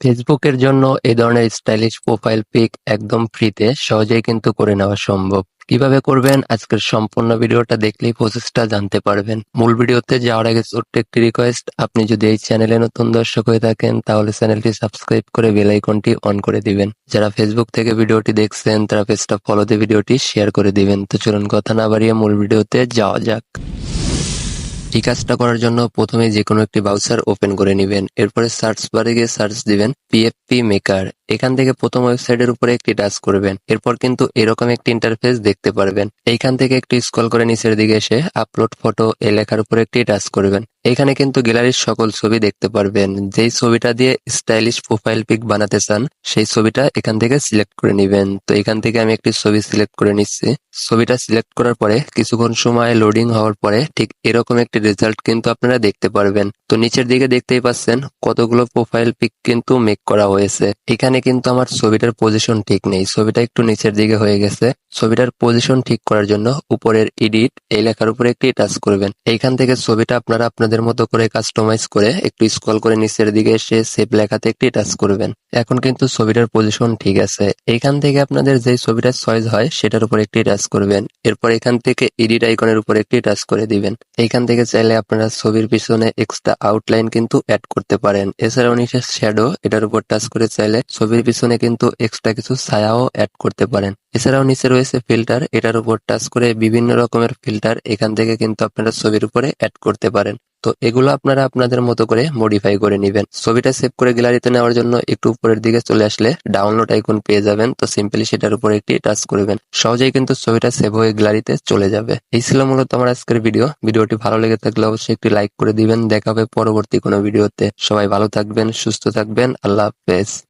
ফেসবুকের জন্য এই ধরনের স্টাইলিশ প্রোফাইল পিক একদম ফ্রিতে সহজেই কিন্তু করে নেওয়া সম্ভব। কীভাবে করবেন? আজকের সম্পূর্ণ ভিডিওটা দেখলেই প্রসেসটা জানতে পারবেন। মূল ভিডিওতে যাওয়ার আগে ছোট্ট একটি রিকোয়েস্ট আপনি যদি এই চ্যানেলে নতুন দর্শক হয়ে থাকেন, তাহলে চ্যানেলটি সাবস্ক্রাইব করে বেল আইকনটি অন করে দিবেন। যারা ফেসবুক থেকে ভিডিওটি দেখছেন, তারা পেজটা ফলোতে ভিডিওটি শেয়ার করে দিবেন। তো চলুন কথা না বাড়িয়ে মূল ভিডিওতে যাওয়া যাক। এই কাজটা করার জন্য প্রথমে যে কোনো একটি ব্রাউজার ওপেন করে নেবেন। এরপরে সার্চ বারে গিয়ে সার্চ দিবেন পিএফপি মেকার এখান থেকে প্রথম ওয়েবসাইটের উপরে একটি টাচ করবেন। এরপর কিন্তু এরকম একটি ইন্টারফেস দেখতে পারবেন। এইখান থেকে একটি স্ক্রল করে নিচের দিকে এসে আপলোড ফটো এ লেখার উপরে একটি টাচ করবেন। এখানে কিন্তু গ্যালারির সকল ছবি দেখতে পারবেন। যেই ছবিটা দিয়ে স্টাইলিশ প্রোফাইল পিক বানাতে চান, সেই ছবিটা এখান থেকে সিলেক্ট করে নেবেন। তো এখান থেকে আমি একটি ছবি সিলেক্ট করে নিচ্ছি। ছবিটা সিলেক্ট করার পরে কিছুক্ষণ সময় লোডিং হওয়ার পরে ঠিক এরকম একটি রেজাল্ট কিন্তু আপনারা দেখতে পারবেন। তো নিচের দিকে দেখতেই পাচ্ছেন কতগুলো প্রোফাইল পিক কিন্তু মেক করা হয়েছে। এখানে কিন্তু আমার ছবিটার পজিশন ঠিক নেই। ছবিটা একটু নিচের দিকে হয়ে গেছে। ছবিটার পজিশন ঠিক করার জন্য উপরের এডিট এই লেখার উপরে একটি টাচ করবেন। এইখান থেকে ছবিটা আপনারা আপনাদের মতো করে কাস্টমাইজ করে একটু স্ক্রল করে নিচের দিকে এসে সেভ লেখাতে একটি টাচ করবেন। এখন কিন্তু ছবিটার পজিশন ঠিক আছে। এখান থেকে আপনাদের যে ছবিটা চয়েস হয়, সেটার উপর একটি টাচ করবেন। এরপর এখান থেকে এডিট আইকনের উপর একটি টাচ করে দিবেন। এইখান থেকে চাইলে আপনারা ছবির পিছনে এক্সট্রা আউটলাইন কিন্তু অ্যাড করতে পারেন। এছাড়াও নিচে শ্যাডো এটার উপর টাচ করে চাইলে ছবির পিছনে কিন্তু এক্সট্রা কিছু ছায়াও অ্যাড করতে পারেন। এছাড়াও নিচে রয়েছে ফিল্টার এটার উপর টাচ করে বিভিন্ন রকমের ফিল্টার এখান থেকে কিন্তু আপনারা ছবির উপরে অ্যাড করতে পারেন। তো এগুলো আপনারা আপনাদের মতো করে মডিফাই করে নেবেন। ছবিটা সেভ করে গ্যালারিতে নেওয়ার জন্য একটু উপরের দিকে চলে আসলে ডাউনলোড আইকন পেয়ে যাবেন। তো সিম্পলি সেটার উপর একটি টাচ করবেন। সহজেই কিন্তু ছবিটা সেভ হয়ে গ্যালারিতে চলে যাবে। এই ছিল মূলত আমার আজকের ভিডিও ভিডিওটি ভালো লেগে থাকলে অবশ্যই একটি লাইক করে দিবেন। দেখা হবে পরবর্তী কোনো ভিডিওতে সবাই ভালো থাকবেন, সুস্থ থাকবেন। আল্লাহ হাফেজ।